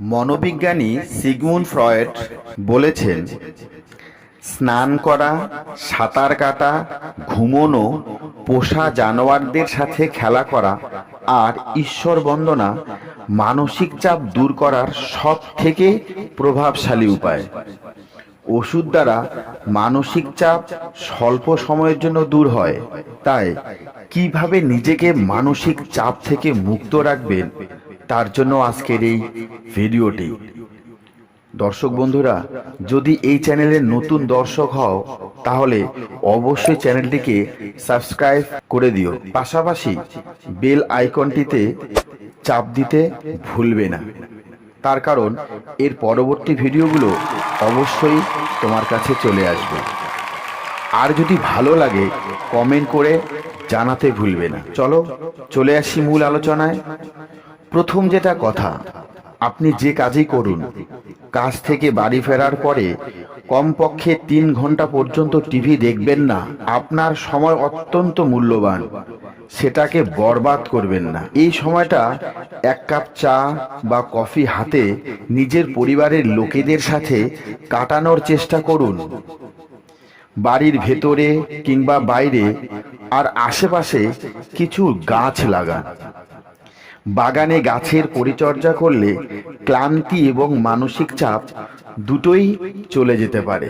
মনোবিজ্ঞানী Sigmund Freud বলেছেন, স্নান করা, সাঁতার কাটা, ঘুমোনো, পোষা জানোয়ারদের সাথে খেলা করা আর ঈশ্বর বন্দনা মানসিক চাপ দূর করার সব থেকে প্রভাবশালী উপায়। ওষুধ দ্বারা মানসিক চাপ স্বল্প সময়ের জন্য দূর হয়। তাই কীভাবে নিজেকে মানসিক চাপ থেকে মুক্ত রাখবেন তার জন্য আজকের এই ভিডিওটি। দর্শক বন্ধুরা, যদি এই চ্যানেলের নতুন দর্শক হও, তাহলে অবশ্যই চ্যানেলটিকে সাবস্ক্রাইব করে দিও। পাশাপাশি বেল আইকনটিতে চাপ দিতে ভুলবে না। তার কারণ, এর পরবর্তী ভিডিওগুলো অবশ্যই তোমার কাছে চলে আসবে। আর যদি ভালো লাগে, কমেন্ট করে জানাতে ভুলবে না। চলো, চলে আসি মূল আলোচনায়। প্রথম যেটা কথা, আপনি যে কাজই করুন, কাজ থেকে বাড়ি ফেরার পরে কমপক্ষে তিন ঘণ্টা পর্যন্ত টিভি দেখবেন না, আপনার সময় অত্যন্ত মূল্যবান, সেটাকে বরবাদ করবেন না। এই সময়টা এক কাপ চা বা কফি হাতে নিজের পরিবারের লোকেদের সাথে কাটানোর চেষ্টা করুন। বাড়ির ভেতরে কিংবা বাইরে আর আশেপাশে কিছু গাছ লাগান। বাগানে গাছের পরিচর্যা করলে ক্লান্তি এবং মানসিক চাপ দুটোই চলে যেতে পারে।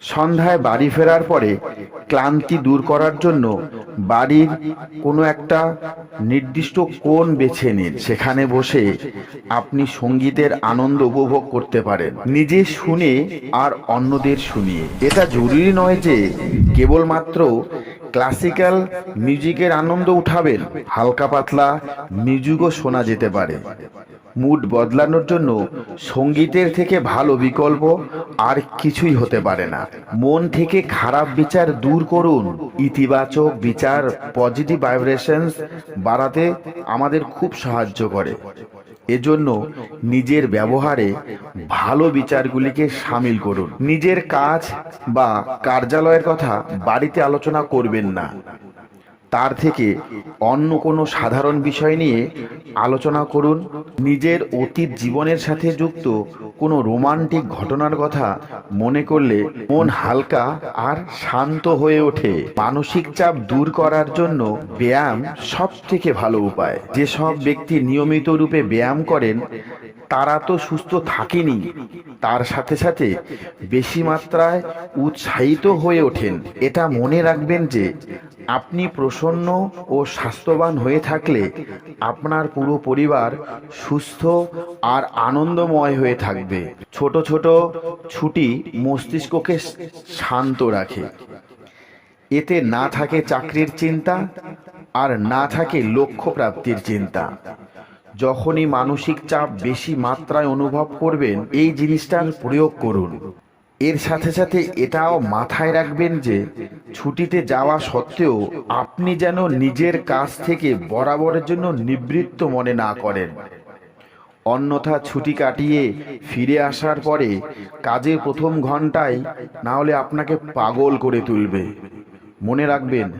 সন্ধ্যায় বাড়ি ফেরার পরে ক্লান্তি দূর করার জন্য বাড়ির কোনো একটা নির্দিষ্ট কোণ বেছে নিন। সেখানে বসে আপনি সঙ্গীতের আনন্দ উপভোগ করতে পারেন। নিজে শুনে আর অন্যদের শুনিয়ে। এটা জরুরি নয় যে কেবলমাত্র ক্লাসিক্যাল মিউজিকের আনন্দ উঠাবেন। হালকা পাতলা মিউজিকও শোনা যেতে পারে। মুড বদলানোর জন্য সঙ্গীতের থেকে ভালো বিকল্প আর কিছুই হতে পারে না। মন থেকে খারাপ বিচার দূর করুন। ইতিবাচক বিচার পজিটিভ ভাইব্রেশনস বাড়াতে আমাদের খুব সাহায্য করে। এজন্য নিজের ব্যবহারে ভালো বিচারগুলিকে সামিল করুন। নিজের কাজ বা কার্যালয়ের কথা বাড়িতে আলোচনা করবেন না। তার থেকে অন্য কোনো সাধারণ বিষয় নিয়ে আলোচনা করুন। নিজের অতীত জীবনের সাথে যুক্ত কোনো রোমান্টিক ঘটনার কথা মনে করলে মন হালকা আর শান্ত হয়ে ওঠে। মানসিক চাপ দূর করার জন্য ব্যায়াম সব থেকে ভালো উপায়। যেসব ব্যক্তি নিয়মিত রূপে ব্যায়াম করেন, তারা তো সুস্থ থাকেনি। তার সাথে সাথে বেশি মাত্রায় উৎসাহিত হয়ে ওঠেন। এটা মনে রাখবেন যে আপনি প্রসন্ন ও স্বাস্থ্যবান হয়ে থাকলে আপনার পুরো পরিবার সুস্থ আর আনন্দময় হয়ে থাকবে। ছোট ছোট ছুটি মস্তিষ্ককে শান্ত রাখে। এতে না থাকে চাকরির চিন্তা আর না থাকে লক্ষ্য প্রাপ্তির চিন্তা। যখনই মানসিক চাপ বেশি মাত্রায় অনুভব করবেন, এই জিনিসটার প্রয়োগ করুন। এর সাথে সাথে এটাও মাথায় রাখবেন যে ছুটিতে যাওয়া সত্ত্বেও আপনি যেন নিজের কাজ থেকে বরাবরের জন্য নিবৃত্ত মনে না করেন। অন্যথা ছুটি কাটিয়ে ফিরে আসার পরে কাজের প্রথম ঘন্টায় না হলে আপনাকে পাগল করে তুলবে। মনে রাখবেন,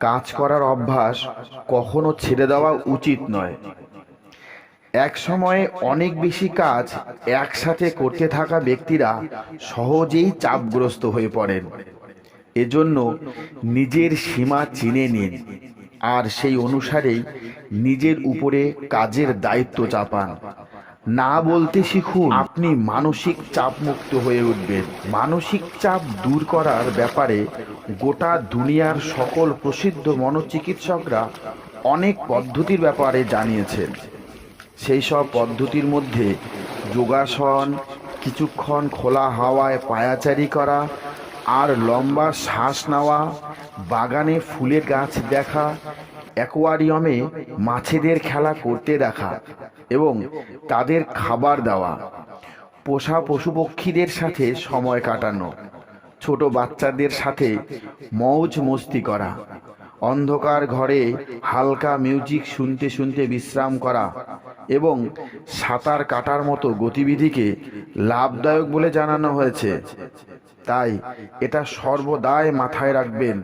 কাজ করার অভ্যাস কখনো ছেড়ে দেওয়া উচিত নয়। এক সময়ে অনেক বেশি কাজ একসাথে করতে থাকা ব্যক্তিরা সহজেই চাপগ্রস্ত হয়ে পড়েন। এজন্য নিজের সীমা চিনে নিন আর সেই অনুসারেই নিজের উপরে কাজের দায়িত্ব চাপান। না বলতে শিখুন, আপনি মানসিক চাপ মুক্ত হয়ে উঠবেন। মানসিক চাপ দূর করার ব্যাপারে গোটা দুনিয়ার সকল প্রসিদ্ধ মনোচিকিৎসকরা অনেক পদ্ধতির ব্যাপারে জানিয়েছেন। সেই সব পদ্ধতির মধ্যে যোগাসন, কিছুক্ষণ খোলা হাওয়ায় পায়াচারি করা আর লম্বা শ্বাস নেওয়া, বাগানে ফুলের গাছ দেখা, অ্যাকোয়ারিয়ামে মাছেদের খেলা করতে দেখা এবং তাদের খাবার দেওয়া। পোষা পশু পক্ষীদের সাথে সময় কাটানো, ছোট বাচ্চাদের সাথে মৌজ মস্তি করা, অন্ধকার ঘরে হালকা মিউজিক শুনতে শুনতে বিশ্রাম করা এবং সাঁতার কাটার মতো গতিবিধিকে লাভদায়ক বলে জানানো হয়েছে। তাই এটা সর্বদায় মাথায় রাখবেন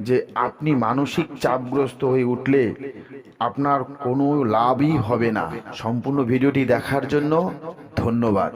যে আপনি মানসিক চাপগ্রস্ত হয়ে উঠলে আপনার কোনো লাভই হবে না। সম্পূর্ণ ভিডিওটি দেখার জন্য ধন্যবাদ।